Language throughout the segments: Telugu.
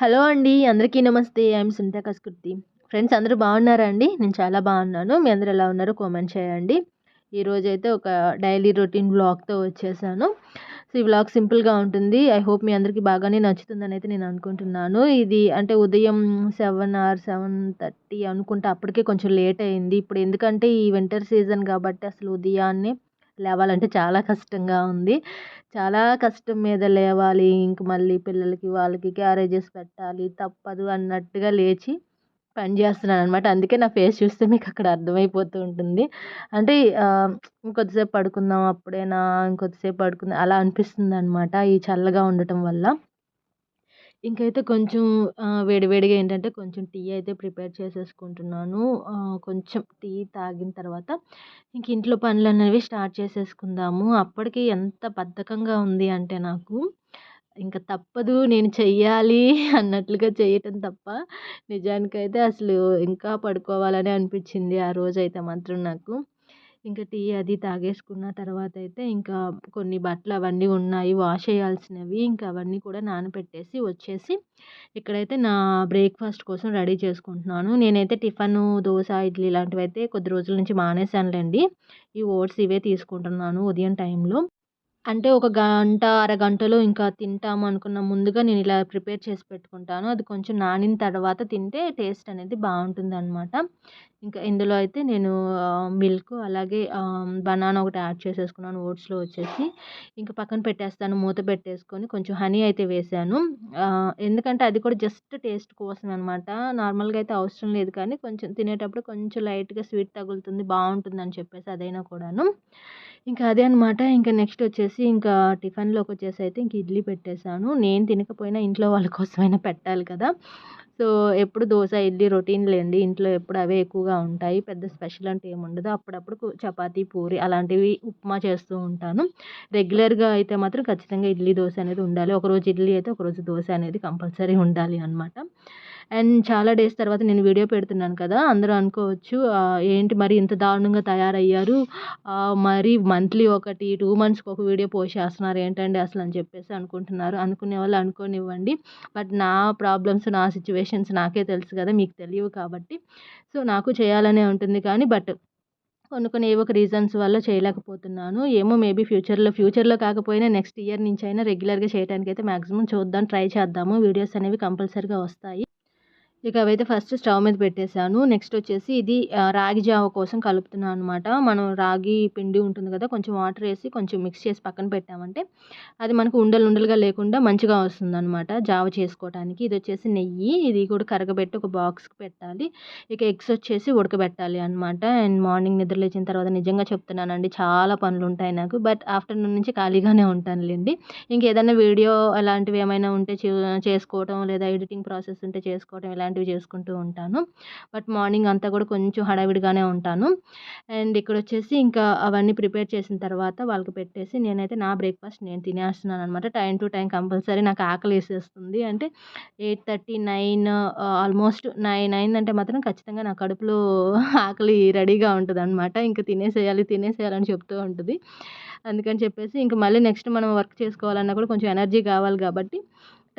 హలో అండి అందరికీ నమస్తే. ఐఎమ్ సునీత కస్కృతి ఫ్రెండ్స్ అందరూ బాగున్నారా అండి? నేను చాలా బాగున్నాను. మీ అందరూ ఎలా ఉన్నారో కామెంట్ చేయండి. ఈరోజైతే ఒక డైలీ రొటీన్ బ్లాగ్తో వచ్చేసాను. సో ఈ బ్లాగ్ సింపుల్గా ఉంటుంది. ఐ హోప్ మీ అందరికీ బాగానే నచ్చుతుందని అయితే నేను అనుకుంటున్నాను. ఇది అంటే ఉదయం సెవెన్ ఆర్ సెవెన్ థర్టీ అనుకుంటే. అప్పటికే కొంచెం లేట్ అయింది. ఇప్పుడు ఎందుకంటే ఈ వింటర్ సీజన్ కాబట్టి అసలు ఉదయాన్నే లేవాలంటే చాలా కష్టంగా ఉంది. చాలా కష్టం మీద లేవాలి. ఇంక మళ్ళీ పిల్లలకి వాళ్ళకి క్యారేజెస్ పెట్టాలి. తప్పదు అన్నట్టుగా లేచి పని చేస్తున్నాను అనమాట అందుకే నా ఫేస్ చూస్తే మీకు అక్కడ అర్థమైపోతూ ఉంటుంది. అంటే ఇంకొద్దిసేపు పడుకుందాం అప్పుడేనా ఇంకొద్దిసేపు పడుకుందాం అలా అనిపిస్తుంది అనమాట ఈ చల్లగా ఉండటం వల్ల. ఇంకైతే కొంచెం వేడివేడిగా ఏంటంటే కొంచెం టీ అయితే ప్రిపేర్ చేసేసుకుంటున్నాను. కొంచెం టీ తాగిన తర్వాత ఇంక ఇంట్లో పనులు అనేవి స్టార్ట్ చేసేసుకుందాము. అప్పటికి ఎంత బద్ధకంగా ఉంది అంటే నాకు ఇంకా తప్పదు నేను చెయ్యాలి అన్నట్లుగా చేయటం తప్ప నిజానికైతే అసలు ఇంకా పడుకోవాలని అనిపించింది ఆ రోజైతే మాత్రం నాకు. ఇంకా టీ అది తాగేసుకున్న తర్వాత అయితే ఇంకా కొన్ని బట్టలు అవన్నీ ఉన్నాయి వాష్ చేయాల్సినవి ఇంకా అవన్నీ కూడా నానబెట్టేసి వచ్చేసి ఇక్కడైతే నా బ్రేక్ఫాస్ట్ కోసం రెడీ చేసుకుంటున్నాను. నేనైతే టిఫన్ దోశ ఇడ్లీ ఇలాంటివి అయితే కొద్ది రోజుల నుంచి మానేశానులేండి. ఈ ఓట్స్ ఇవే తీసుకుంటున్నాను ఉదయం టైంలో. అంటే ఒక గంట అరగంటలో ఇంకా తింటాము అనుకున్న ముందుగా నేను ఇలా ప్రిపేర్ చేసి పెట్టుకుంటాను. అది కొంచెం నానిన తర్వాత తింటే టేస్ట్ అనేది బాగుంటుంది అనమాట ఇంకా ఇందులో అయితే నేను మిల్క్ అలాగే బనానా ఒకటి యాడ్ చేసేసుకున్నాను ఓట్స్లో వచ్చేసి. ఇంకా పక్కన పెట్టేస్తాను మూత పెట్టేసుకొని కొంచెం హనీ అయితే వేసాను. ఎందుకంటే అది కూడా జస్ట్ టేస్ట్ కోసం అనమాట నార్మల్గా అయితే అవసరం లేదు కానీ కొంచెం తినేటప్పుడు కొంచెం లైట్గా స్వీట్ తగులుతుంది బాగుంటుంది అని చెప్పేసి అదైనా కూడాను. ఇంకా అదే అనమాట ఇంకా నెక్స్ట్ వచ్చేసి ఇంకా టిఫిన్లోకి వచ్చేసి అయితే ఇంక ఇడ్లీ పెట్టేశాను. నేను తినకపోయినా ఇంట్లో వాళ్ళ కోసమైనా పెట్టాలి కదా. సో ఎప్పుడు దోశ ఇడ్లీ రొటీన్ లేండి. ఇంట్లో ఎప్పుడు అవే ఎక్కువగా ఉంటాయి. పెద్ద స్పెషల్ అంటే ఏముండదు అప్పుడప్పుడు చపాతీ పూరి అలాంటివి ఉప్మా చేస్తూ ఉంటాను. రెగ్యులర్గా అయితే మాత్రం ఖచ్చితంగా ఇడ్లీ దోశ అనేది ఉండాలి. ఒకరోజు ఇడ్లీ అయితే ఒకరోజు దోశ అనేది కంపల్సరీ ఉండాలి అనమాట అండ్ చాలా డేస్ తర్వాత నేను వీడియో పెడుతున్నాను కదా అందరూ అనుకోవచ్చు ఏంటి మరి ఇంత దారుణంగా తయారయ్యారు మరి మంత్లీ ఒకటి టూ మంత్స్కి ఒక వీడియో పోస్ట్ చేస్తున్నారు ఏంటండి అసలు అని చెప్పేసి అనుకుంటున్నారు. అనుకునే వాళ్ళు అనుకోనివ్వండి. బట్ నా ప్రాబ్లమ్స్ నా సిచ్యువేషన్స్ నాకే తెలుసు కదా మీకు తెలియవు కాబట్టి. సో నాకు చేయాలనే ఉంటుంది కానీ బట్ కొన్ని కొన్ని ఏవో ఒక రీజన్స్ వల్ల చేయలేకపోతున్నాను. ఏమో మేబీ ఫ్యూచర్లో ఫ్యూచర్లో కాకపోయినా నెక్స్ట్ ఇయర్ నుంచి అయినా రెగ్యులర్గా చేయడానికి అయితే మ్యాక్సిమం చూద్దాం ట్రై చేద్దాము. వీడియోస్ అనేవి కంపల్సరీగా వస్తాయి. ఇక అవైతే ఫస్ట్ స్టవ్ మీద పెట్టేశాను. నెక్స్ట్ వచ్చేసి ఇది రాగి జావ కోసం కలుపుతున్నాను అనమాట మనం రాగి పిండి ఉంటుంది కదా కొంచెం వాటర్ వేసి కొంచెం మిక్స్ చేసి పక్కన పెట్టామంటే అది మనకు ఉండలు ఉండలుగా లేకుండా మంచిగా వస్తుంది అనమాట జావ చేసుకోవడానికి ఇది వచ్చేసి నెయ్యి. ఇది కూడా కరగబెట్టి ఒక బాక్స్కి పెట్టాలి. ఇక ఎగ్స్ వచ్చేసి ఉడకబెట్టాలి అనమాట అండ్ మార్నింగ్ నిద్ర లేచిన తర్వాత నిజంగా చెప్తున్నానండి చాలా పనులు ఉంటాయి నాకు. బట్ ఆఫ్టర్నూన్ నుంచి ఖాళీగానే ఉంటానులేండి. ఇంకేదైనా వీడియో అలాంటివి ఏమైనా ఉంటే చేసుకోవటం లేదా ఎడిటింగ్ ప్రాసెస్ ఉంటే చేసుకోవటం ఇలా ఇలాంటివి చేసుకుంటూ ఉంటాను. బట్ మార్నింగ్ అంతా కూడా కొంచెం హడావిడిగానే ఉంటాను. అండ్ ఇక్కడ వచ్చేసి ఇంకా అవన్నీ ప్రిపేర్ చేసిన తర్వాత వాళ్ళకి పెట్టేసి నేనైతే నా బ్రేక్ఫాస్ట్ నేను తినేస్తున్నాను అనమాట టైం టు టైం కంపల్సరీ నాకు ఆకలి వేసేస్తుంది. అంటే eight thirty nine almost nine అయిందంటే మాత్రం ఖచ్చితంగా నా కడుపులో ఆకలి రెడీగా ఉంటుంది అనమాట ఇంకా తినేసేయాలి తినేసేయాలని చెప్తూ ఉంటుంది. అందుకని చెప్పేసి ఇంకా మళ్ళీ నెక్స్ట్ మనం వర్క్ చేసుకోవాలన్నా కూడా కొంచెం ఎనర్జీ కావాలి కాబట్టి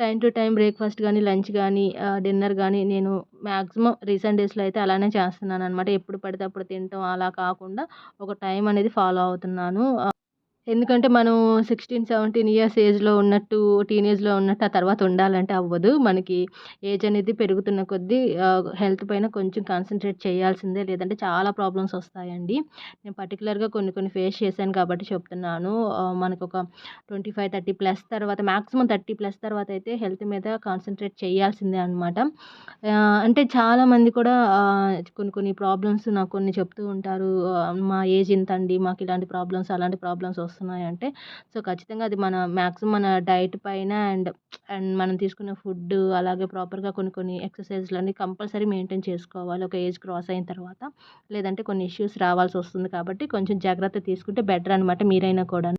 టైం టు టైం బ్రేక్ఫాస్ట్ కానీ లంచ్ కానీ డిన్నర్ కానీ నేను మ్యాక్సిమం రీసెంట్ డేస్లో అయితే అలానే చేస్తున్నాను అనమాట ఎప్పుడు పడితే అప్పుడు తినటం అలా కాకుండా ఒక టైం అనేది ఫాలో అవుతున్నాను. ఎందుకంటే మనం సిక్స్టీన్ సెవెంటీన్ ఇయర్స్ ఏజ్లో ఉన్నట్టు టీనేజ్లో ఉన్నట్టు ఆ తర్వాత ఉండాలంటే అవ్వదు. మనకి ఏజ్ అనేది పెరుగుతున్న కొద్దీ హెల్త్ పైన కొంచెం కాన్సన్ట్రేట్ చేయాల్సిందే. లేదంటే చాలా ప్రాబ్లమ్స్ వస్తాయండి. నేను పర్టికులర్గా కొన్ని కొన్ని ఫేస్ చేశాను కాబట్టి చెప్తున్నాను. మనకు ఒక ట్వంటీ ఫైవ్ థర్టీ ప్లస్ తర్వాత మ్యాక్సిమం థర్టీ ప్లస్ తర్వాత అయితే హెల్త్ మీద కాన్సన్ట్రేట్ చేయాల్సిందే అనమాట అంటే చాలామంది కూడా కొన్ని కొన్ని ప్రాబ్లమ్స్ నాకు కొన్ని చెప్తూ ఉంటారు. మా ఏజ్ ఇంత అండి మాకు ఇలాంటి ప్రాబ్లమ్స్ అలాంటి ప్రాబ్లమ్స్ వస్తాయి. వస్తున్నాయంటే సో ఖచ్చితంగా అది మన మ్యాక్సిమం మన డైట్ పైన అండ్ అండ్ మనం తీసుకునే ఫుడ్ అలాగే ప్రాపర్గా కొన్ని కొన్ని ఎక్సర్సైజ్లన్నీ కంపల్సరీ మెయింటైన్ చేసుకోవాలి. ఒక ఏజ్ క్రాస్ అయిన తర్వాత. లేదంటే కొన్ని ఇష్యూస్ రావాల్సి వస్తుంది కాబట్టి కొంచెం జాగ్రత్త తీసుకుంటే బెటర్ అనమాట మీరైనా కూడా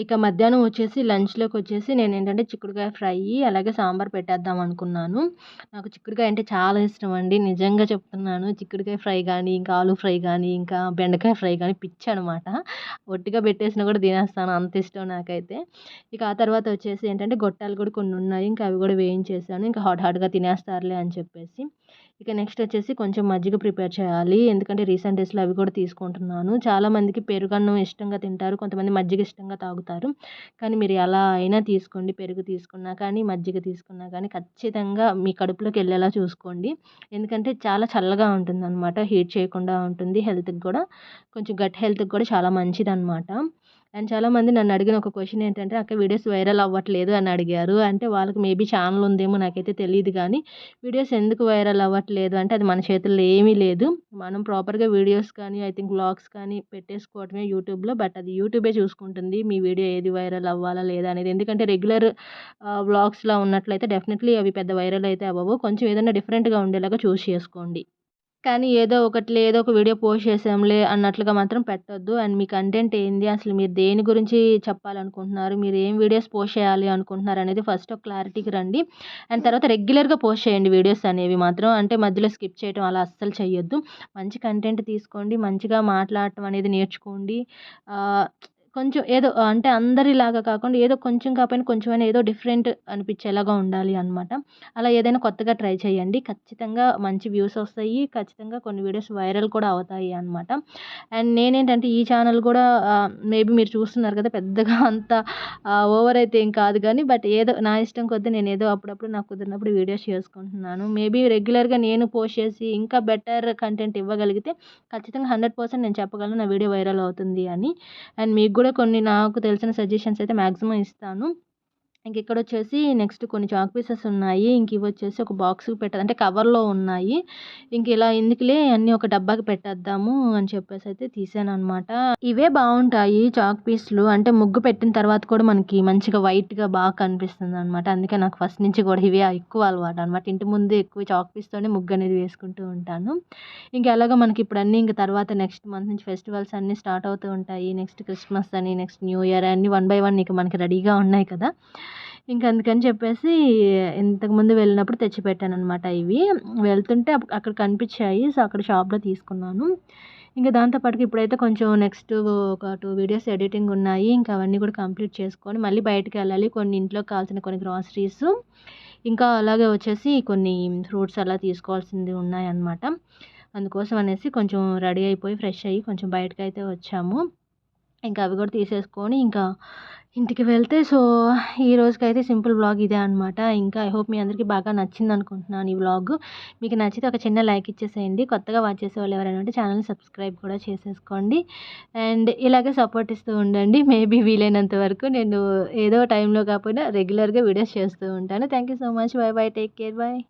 ఇక మధ్యాహ్నం వచ్చేసి లంచ్లోకి వచ్చేసి నేను ఏంటంటే చిక్కుడుకాయ ఫ్రై అలాగే సాంబార్ పెట్టేద్దాం అనుకున్నాను. నాకు చిక్కుడుకాయ అంటే చాలా ఇష్టం అండి. నిజంగా చెప్తున్నాను చిక్కుడుకాయ ఫ్రై కానీ ఇంకా ఆలు ఫ్రై కానీ ఇంకా బెండకాయ ఫ్రై కానీ పిచ్చి అనమాట ఒట్టిగా పెట్టేసినా కూడా తినేస్తాను అంత ఇష్టం నాకైతే. ఇక ఆ తర్వాత వచ్చేసి ఏంటంటే గొట్టాలు కూడా కొన్ని ఉన్నాయి ఇంకా అవి కూడా వేయించేసాను. ఇంకా హాట్ హాట్గా తినేస్తారులే అని చెప్పేసి. ఇక నెక్స్ట్ వచ్చేసి కొంచెం మజ్జిగ ప్రిపేర్ చేయాలి. ఎందుకంటే రీసెంట్ డేస్లో అవి కూడా తీసుకుంటున్నాను. చాలామందికి పెరుగన్నం ఇష్టంగా తింటారు. కొంతమంది మజ్జిగ ఇష్టంగా తాగుతారు. కానీ మీరు ఎలా అయినా తీసుకోండి. పెరుగు తీసుకున్నా కానీ మజ్జిగ తీసుకున్నా కానీ ఖచ్చితంగా మీ కడుపులోకి వెళ్ళేలా చూసుకోండి. ఎందుకంటే చాలా చల్లగా ఉంటుంది అనమాట హీట్ చేయకుండా ఉంటుంది హెల్త్కి కూడా. కొంచెం గట్ హెల్త్కి కూడా చాలా మంచిది అనమాట అండ్ చాలామంది నన్ను అడిగిన ఒక క్వశ్చన్ ఏంటంటే అక్క వీడియోస్ వైరల్ అవ్వట్లేదు అని అడిగారు. అంటే వాళ్ళకి మేబీ ఛానల్ ఉందేమో నాకైతే తెలియదు కానీ వీడియోస్ ఎందుకు వైరల్ అవ్వట్లేదు అంటే అది మన చేతుల్లో ఏమీ లేదు. మనం ప్రాపర్గా వీడియోస్ కానీ ఐ థింక్ వ్లాగ్స్ కానీ పెట్టేసుకోవటమే యూట్యూబ్లో బట్ అది యూట్యూబే చూసుకుంటుంది మీ వీడియో ఏది వైరల్ అవ్వాలా లేదా అనేది. ఎందుకంటే రెగ్యులర్ వ్లాగ్స్లో ఉన్నట్లయితే డెఫినెట్లీ అవి పెద్ద వైరల్ అయితే అవ్వవు. కొంచెం ఏదైనా డిఫరెంట్గా ఉండేలాగా చూస్ చేసుకోండి. కానీ ఏదో ఒకటి ఏదో ఒక వీడియో పోస్ట్ చేసాంలే అన్నట్లుగా మాత్రం పెట్టొద్దు. అండ్ మీ కంటెంట్ ఏంది? అసలు మీరు దేని గురించి చెప్పాలనుకుంటున్నారు? మీరు ఏం వీడియోస్ పోస్ట్ చేయాలి అనుకుంటున్నారు అనేది ఫస్ట్ ఒక క్లారిటీకి రండి. అండ్ తర్వాత రెగ్యులర్గా పోస్ట్ చేయండి వీడియోస్ అనేవి మాత్రం. అంటే మధ్యలో స్కిప్ చేయడం అలా అస్సలు చేయొద్దు మంచి కంటెంట్ తీసుకోండి మంచిగా మాట్లాడటం అనేది నేర్చుకోండి. కొంచెం ఏదో అంటే అందరిలాగా కాకుండా ఏదో కొంచెం కాకపోయినా కొంచెమైనా ఏదో డిఫరెంట్ అనిపించేలాగా ఉండాలి అనమాట అలా ఏదైనా కొత్తగా ట్రై చేయండి. ఖచ్చితంగా మంచి వ్యూస్ వస్తాయి. ఖచ్చితంగా కొన్ని వీడియోస్ వైరల్ కూడా అవుతాయి అనమాట అండ్ నేనేంటంటే ఈ ఛానల్ కూడా మేబీ మీరు చూస్తున్నారు కదా పెద్దగా అంత ఓవర్ అయితే ఏం కాదు కానీ బట్ ఏదో నా ఇష్టం కొద్దీ నేను ఏదో అప్పుడప్పుడు నాకు కుదిరినప్పుడు వీడియోస్ చేసుకుంటున్నాను. మేబీ రెగ్యులర్గా నేను పోస్ట్ చేసి ఇంకా బెటర్ కంటెంట్ ఇవ్వగలిగితే ఖచ్చితంగా హండ్రెడ్ పర్సెంట్ నేను చెప్పగలను నా వీడియో వైరల్ అవుతుంది అని. అండ్ మీకు కూడా కొన్ని నాకు తెలిసిన సజెషన్స్ అయితే మ్యాక్సిమం ఇస్తాను. ఇంక ఇక్కడ వచ్చేసి నెక్స్ట్ కొన్ని చాక్ పీసెస్ ఉన్నాయి. ఇంక ఇవి వచ్చేసి ఒక బాక్స్కి పెట్టాలి అంటే కవర్లో ఉన్నాయి. ఇంక ఇలా ఎందుకులే అన్నీ ఒక డబ్బాకి పెట్టేద్దాము అని చెప్పేసి అయితే తీసాను అనమాట ఇవే బాగుంటాయి చాక్ పీస్లు. అంటే ముగ్గు పెట్టిన తర్వాత కూడా మనకి మంచిగా వైట్గా బాగా కనిపిస్తుంది అనమాట అందుకే నాకు ఫస్ట్ నుంచి కూడా ఇవే ఎక్కువ అలవాటు అనమాట ఇంటి ముందు ఎక్కువ చాక్ పీస్తోనే ముగ్గు అనేది వేసుకుంటూ ఉంటాను. ఇంక ఎలాగో మనకి ఇప్పుడు అన్నీ ఇంక తర్వాత నెక్స్ట్ మంత్ నుంచి ఫెస్టివల్స్ అన్నీ స్టార్ట్ అవుతూ ఉంటాయి. నెక్స్ట్ క్రిస్మస్ అని నెక్స్ట్ న్యూ ఇయర్ అన్నీ వన్ బై వన్ ఇక మనకి రెడీగా ఉన్నాయి కదా. ఇంక అందుకని చెప్పేసి ఇంతకుముందు వెళ్ళినప్పుడు తెచ్చిపెట్టాను అనమాట ఇవి. వెళ్తుంటే అక్కడ కనిపించాయి. సో అక్కడ షాప్లో తీసుకున్నాను. ఇంకా దాంతోపాటుకి ఇప్పుడైతే కొంచెం నెక్స్ట్ ఒక టూ వీడియోస్ ఎడిటింగ్ ఉన్నాయి. ఇంకా అవన్నీ కూడా కంప్లీట్ చేసుకొని మళ్ళీ బయటకు వెళ్ళాలి. కొన్ని ఇంట్లో కావాల్సిన కొన్ని గ్రాసరీస్. ఇంకా అలాగే వచ్చేసి కొన్ని ఫ్రూట్స్ అలా తీసుకోవాల్సింది ఉన్నాయన్నమాట. అందుకోసం అనేసి కొంచెం రెడీ అయిపోయి ఫ్రెష్ అయ్యి కొంచెం బయటకు అయితే వచ్చాము. ఇంకా అవి కూడా తీసేసుకొని ఇంకా ఇంటికి వెళ్తే సో ఈ రోజుకైతే సింపుల్ వ్లాగ్ ఇదే అనమాట ఇంకా ఐ హోప్ మీ అందరికీ బాగా నచ్చింది అనుకుంటున్నాను ఈ వ్లాగ్ మీకు నచ్చితే ఒక చిన్న లైక్ ఇచ్చేసేయండి. కొత్తగా వాచ్ చేసే వాళ్ళు ఎవరైనా ఉంటే ఛానల్ని సబ్స్క్రైబ్ కూడా చేసేసుకోండి. అండ్ ఇలాగే సపోర్ట్ ఇస్తూ ఉండండి. మేబీ వీలైనంత వరకు నేను ఏదో టైంలో కాకపోయినా రెగ్యులర్గా వీడియోస్ చేస్తూ ఉంటాను. Thank you so much bye bye take care bye